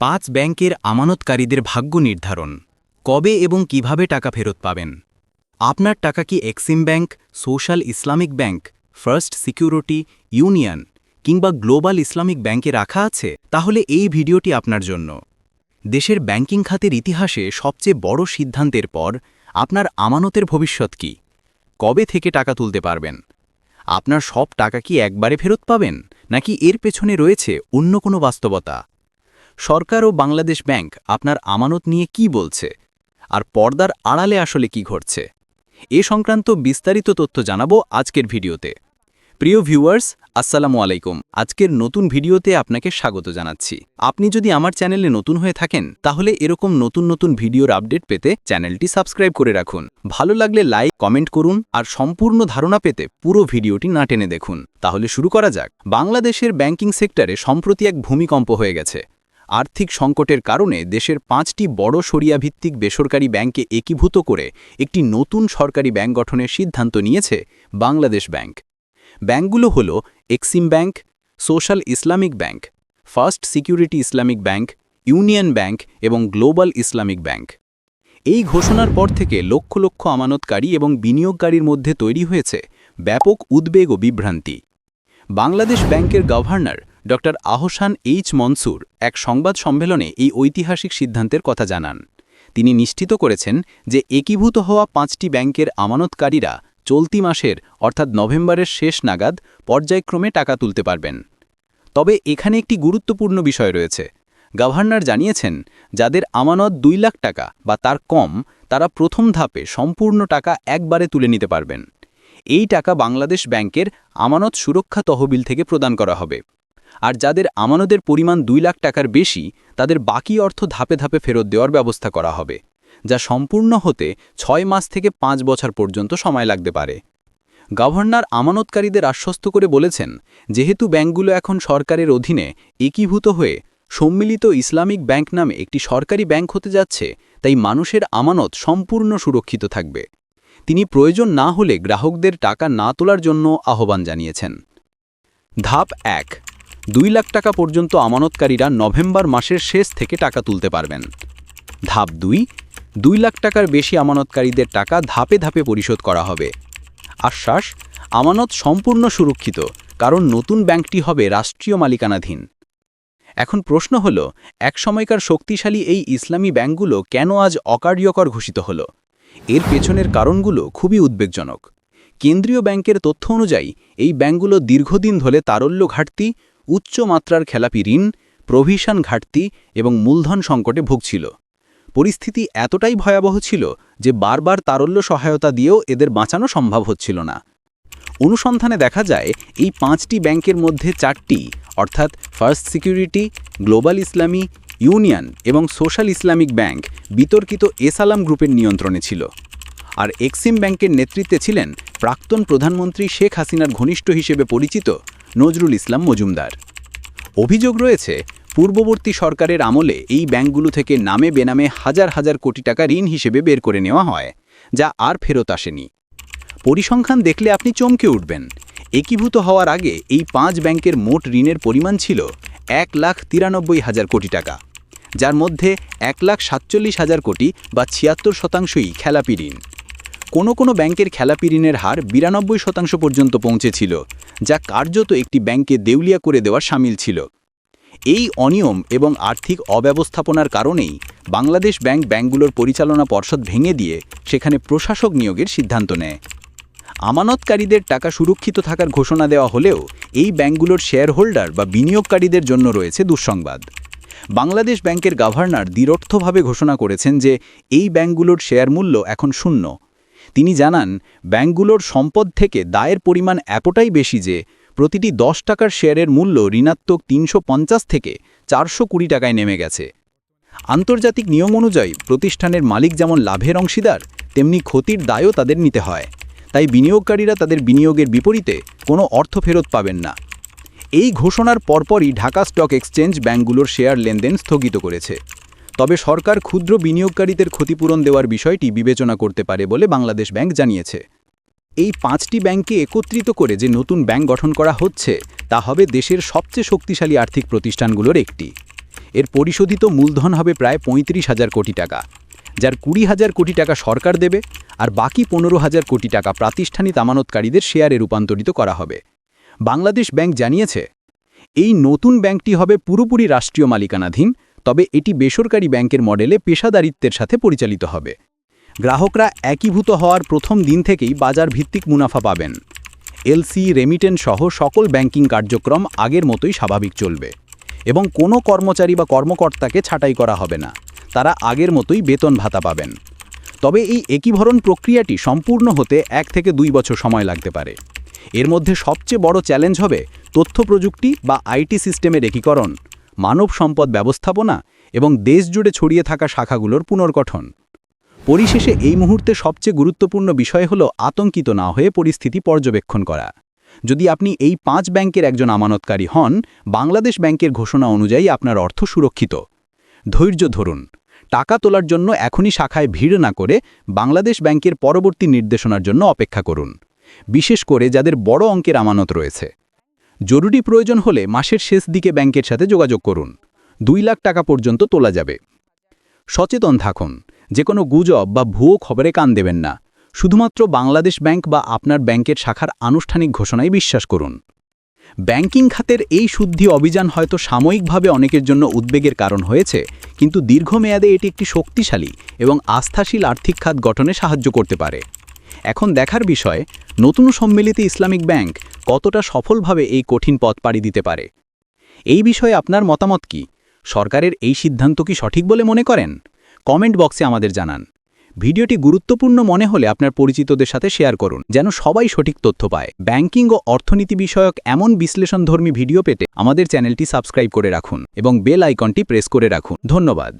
পাঁচ ব্যাংকের আমানতকারীদের ভাগ্য নির্ধারণ। কবে এবং কীভাবে টাকা ফেরত পাবেন? আপনার টাকা কি Exim bank, social Islamic bank, first security, union কিংবা গ্লোবাল ইসলামিক ব্যাংকে রাখা আছে? তাহলে এই ভিডিওটি আপনার জন্য। দেশের ব্যাংকিং খাতের ইতিহাসে সবচেয়ে বড় সিদ্ধান্তের পর আপনার আমানতের ভবিষ্যৎ কি? কবে থেকে টাকা তুলতে পারবেন? আপনার সব টাকা কি একবারে ফেরত পাবেন? নাকি এর পেছনে রয়েছে অন্য কোনো বাস্তবতা? সরকার ও বাংলাদেশ ব্যাংক আপনার আমানত নিয়ে কি বলছে? আর পর্দার আড়ালে আসলে কি ঘটছে? এ সংক্রান্ত বিস্তারিত তথ্য জানাব আজকের ভিডিওতে। প্রিয় ভিউয়ার্স, আসসালামু আলাইকুম। আজকের নতুন ভিডিওতে আপনাকে স্বাগত জানাচ্ছি। আপনি যদি আমার চ্যানেলে নতুন হয়ে থাকেন, তাহলে এরকম নতুন নতুন ভিডিওর আপডেট পেতে চ্যানেলটি সাবস্ক্রাইব করে রাখুন। ভালো লাগলে লাইক, কমেন্ট করুন আর সম্পূর্ণ ধারণা পেতে পুরো ভিডিওটি না টেনে দেখুন। তাহলে শুরু করা যাক। বাংলাদেশের ব্যাংকিং সেক্টরে সম্প্রতি এক ভূমিকম্প হয়ে গেছে। আর্থিক সংকটের কারণে দেশের পাঁচটি বড় সরিয়াভিত্তিক বেসরকারি ব্যাংকে একীভূত করে একটি নতুন সরকারি ব্যাংক গঠনের সিদ্ধান্ত নিয়েছে বাংলাদেশ ব্যাংক। ব্যাংকগুলো হল Exim bank, social Islamic bank, first security Islamic bank, union bank এবং গ্লোবাল ইসলামিক ব্যাংক। এই ঘোষণার পর থেকে লক্ষ লক্ষ আমানতকারী এবং বিনিয়োগকারীর মধ্যে তৈরি হয়েছে ব্যাপক উদ্বেগ ও বিভ্রান্তি। বাংলাদেশ ব্যাংকের গভর্নর ড আহসান এইচ মনসুর এক সংবাদ সম্মেলনে এই ঐতিহাসিক সিদ্ধান্তের কথা জানান। তিনি নিশ্চিত করেছেন যে একীভূত হওয়া পাঁচটি ব্যাংকের আমানতকারীরা চলতি মাসের, অর্থাৎ নভেম্বরের শেষ নাগাদ পর্যায়ক্রমে টাকা তুলতে পারবেন। তবে এখানে একটি গুরুত্বপূর্ণ বিষয় রয়েছে। গভর্নর জানিয়েছেন, যাদের আমানত দুই লাখ টাকা বা তার কম, তারা প্রথম ধাপে সম্পূর্ণ টাকা একবারে তুলে নিতে পারবেন। এই টাকা বাংলাদেশ ব্যাংকের আমানত সুরক্ষা তহবিল থেকে প্রদান করা হবে। আর যাদের আমানতের পরিমাণ দুই লাখ টাকার বেশি, তাদের বাকি অর্থ ধাপে ধাপে ফেরত দেওয়ার ব্যবস্থা করা হবে, যা সম্পূর্ণ হতে ছয় মাস থেকে পাঁচ বছর পর্যন্ত সময় লাগতে পারে। গভর্নর আমানতকারীদের আশ্বস্ত করে বলেছেন, যেহেতু ব্যাংকগুলো এখন সরকারের অধীনে একীভূত হয়ে সম্মিলিত ইসলামিক ব্যাংক নামে একটি সরকারি ব্যাংক হতে যাচ্ছে, তাই মানুষের আমানত সম্পূর্ণ সুরক্ষিত থাকবে। তিনি প্রয়োজন না হলে গ্রাহকদের টাকা না তোলার জন্য আহ্বান জানিয়েছেন। ধাপ এক দুই লাখ টাকা পর্যন্ত আমানতকারীরা নভেম্বর মাসের শেষ থেকে টাকা তুলতে পারবেন। ধাপ দুই দুই লাখ টাকার বেশি আমানতকারীদের টাকা ধাপে ধাপে পরিশোধ করা হবে। আশ্বাস, আমানত সম্পূর্ণ সুরক্ষিত, কারণ নতুন ব্যাংকটি হবে রাষ্ট্রীয় মালিকানাধীন। এখন প্রশ্ন হল, এক সময়কার শক্তিশালী এই ইসলামী ব্যাংকগুলো কেন আজ অকার্যকর ঘোষিত হল? এর পেছনের কারণগুলো খুবই উদ্বেগজনক। কেন্দ্রীয় ব্যাংকের তথ্য অনুযায়ী, এই ব্যাংকগুলো দীর্ঘদিন ধরে তারল্য ঘাটতি উচ্চ মাত্রার খেলাপি ঋণ, প্রভিশন ঘাটতি এবং মূলধন সংকটে ভুগছিল। পরিস্থিতি এতটাই ভয়াবহ ছিল যে বারবার তারল্য সহায়তা দিয়েও এদের বাঁচানো সম্ভব হচ্ছিল না। অনুসন্ধানে দেখা যায়, এই পাঁচটি ব্যাংকের মধ্যে চারটি, অর্থাৎ ফার্স্ট সিকিউরিটি, গ্লোবাল ইসলামী, ইউনিয়ন এবং সোশ্যাল ইসলামিক ব্যাংক, বিতর্কিত এসালাম গ্রুপের নিয়ন্ত্রণে ছিল। আর এক্সিম ব্যাংকের নেতৃত্বে ছিলেন প্রাক্তন প্রধানমন্ত্রী শেখ হাসিনার ঘনিষ্ঠ হিসেবে পরিচিত নজরুল ইসলাম মজুমদার। অভিযোগ রয়েছে, পূর্ববর্তী সরকারের আমলে এই ব্যাংকগুলো থেকে নামে বেনামে হাজার হাজার কোটি টাকা ঋণ হিসেবে বের করে নেওয়া হয়, যা আর ফেরত আসেনি। পরিসংখ্যান দেখলে আপনি চমকে উঠবেন। একীভূত হওয়ার আগে এই পাঁচ ব্যাংকের মোট ঋণের পরিমাণ ছিল এক লাখ তিরানব্বই হাজার কোটি টাকা, যার মধ্যে এক লাখ সাতচল্লিশ হাজার কোটি বা ছিয়াত্তর শতাংশই খেলাপি ঋণ। কোনো কোনো ব্যাংকের খেলাপি ঋণের হার বিরানব্বই শতাংশ পর্যন্ত পৌঁছেছিল, যা কার্যত একটি ব্যাংকে দেউলিয়া করে দেওয়া সামিল ছিল। এই অনিয়ম এবং আর্থিক অব্যবস্থাপনার কারণেই বাংলাদেশ ব্যাংক ব্যাংকগুলোর পরিচালনা পর্ষদ ভেঙে দিয়ে সেখানে প্রশাসক নিয়োগের সিদ্ধান্ত নেয়। আমানতকারীদের টাকা সুরক্ষিত থাকার ঘোষণা দেওয়া হলেও এই ব্যাংকগুলোর শেয়ার হোল্ডার বা বিনিয়োগকারীদের জন্য রয়েছে দুঃসংবাদ। বাংলাদেশ ব্যাংকের গভর্নর দৃঢ়ভাবে ঘোষণা করেছেন যে, এই ব্যাংকগুলোর শেয়ার মূল্য এখন শূন্য। তিনি জানান, ব্যাংকগুলোর সম্পদ থেকে দায়ের পরিমাণ এতটাই বেশি যে প্রতিটি দশ টাকার শেয়ারের মূল্য ঋণাত্মক তিনশো পঞ্চাশ থেকে চারশো কুড়ি টাকায় নেমে গেছে। আন্তর্জাতিক নিয়ম অনুযায়ী প্রতিষ্ঠানের মালিক যেমন লাভের অংশীদার, তেমনি ক্ষতির দায়ও তাদের নিতে হয়। তাই বিনিয়োগকারীরা তাদের বিনিয়োগের বিপরীতে কোনো অর্থ ফেরত পাবেন না। এই ঘোষণার পরপরই ঢাকা স্টক এক্সচেঞ্জ ব্যাংকগুলোর শেয়ার লেনদেন স্থগিত করেছে। তবে সরকার ক্ষুদ্র বিনিয়োগকারীদের ক্ষতিপূরণ দেওয়ার বিষয়টি বিবেচনা করতে পারে বলে বাংলাদেশ ব্যাংক জানিয়েছে। এই পাঁচটি ব্যাংককে একত্রিত করে যে নতুন ব্যাংক গঠন করা হচ্ছে, তা হবে দেশের সবচেয়ে শক্তিশালী আর্থিক প্রতিষ্ঠানগুলোর একটি। এর পরিশোধিত মূলধন হবে প্রায় পঁয়ত্রিশ হাজার কোটি টাকা, যার কুড়ি হাজার কোটি টাকা সরকার দেবে আর বাকি পনেরো হাজার কোটি টাকা প্রাতিষ্ঠানিক আমানতকারীদের শেয়ারে রূপান্তরিত করা হবে। বাংলাদেশ ব্যাংক জানিয়েছে, এই নতুন ব্যাংকটি হবে পুরোপুরি রাষ্ট্রীয় মালিকানাধীন তবে এটি বেসরকারি ব্যাংকের মডেলে পেশাদারিত্বের সাথে পরিচালিত হবে। গ্রাহকরা একীভূত হওয়ার প্রথম দিন থেকেই বাজার ভিত্তিক মুনাফা পাবেন। এলসি, রেমিটেন্স সহ সকল ব্যাংকিং কার্যক্রম আগের মতোই স্বাভাবিক চলবে এবং কোনো কর্মচারী বা কর্মকর্তাকে ছাঁটাই করা হবে না। তারা আগের মতোই বেতন ভাতা পাবেন। তবে এই একীভরণ প্রক্রিয়াটি সম্পূর্ণ হতে এক থেকে দুই বছর সময় লাগতে পারে। এর মধ্যে সবচেয়ে বড় চ্যালেঞ্জ হবে তথ্য প্রযুক্তি বা আইটি সিস্টেমের একীকরণ। মানব সম্পদ ব্যবস্থাপনা এবং দেশ জুড়ে ছড়িয়ে থাকা শাখাগুলোর পুনর্গঠন। পরিশেষে এই মুহূর্তে সবচেয়ে গুরুত্বপূর্ণ বিষয় হল আতঙ্কিত না হয়ে পরিস্থিতি পর্যবেক্ষণ করা। যদি আপনি এই পাঁচ ব্যাংকের একজন আমানতকারী হন, বাংলাদেশ ব্যাংকের ঘোষণা অনুযায়ী আপনার অর্থ সুরক্ষিত। ধৈর্য ধরুন। টাকা তোলার জন্য এখনই শাখায় ভিড় না করে বাংলাদেশ ব্যাংকের পরবর্তী নির্দেশনার জন্য অপেক্ষা করুন। বিশেষ করে যাদের বড় অঙ্কের আমানত রয়েছে। জরুরি প্রয়োজন হলে মাসের শেষ দিকে ব্যাংকের সাথে যোগাযোগ করুন। দুই লাখ টাকা পর্যন্ত তোলা যাবে। সচেতন থাকুন। যে কোনো গুজব বা ভুয়ো খবরে কান দেবেন না। শুধুমাত্র বাংলাদেশ ব্যাংক বা আপনার ব্যাংকের শাখার আনুষ্ঠানিক ঘোষণায় বিশ্বাস করুন। ব্যাংকিং খাতের এই শুদ্ধি অভিযান হয়তো সাময়িকভাবে অনেকের জন্য উদ্বেগের কারণ হয়েছে, কিন্তু দীর্ঘমেয়াদে এটি একটি শক্তিশালী এবং আস্থাশীল আর্থিক খাত গঠনে সাহায্য করতে পারে। এখন দেখার বিষয়, নতুন সম্মিলিত ইসলামিক ব্যাংক কতটা সফলভাবে এই কঠিন পথ পাড়ি দিতে পারে? এই বিষয়ে আপনার মতামত কি? সরকারের এই সিদ্ধান্ত কি সঠিক বলে মনে করেন? কমেন্ট বক্সে আমাদের জানান। ভিডিওটি গুরুত্বপূর্ণ মনে হলে আপনার পরিচিতদের সাথে শেয়ার করুন, যেন সবাই সঠিক তথ্য পায়। ব্যাংকিং ও অর্থনীতি বিষয়ক এমন বিশ্লেষণধর্মী ভিডিও পেতে আমাদের চ্যানেলটি সাবস্ক্রাইব করে রাখুন এবং বেল আইকনটি প্রেস করে রাখুন। ধন্যবাদ।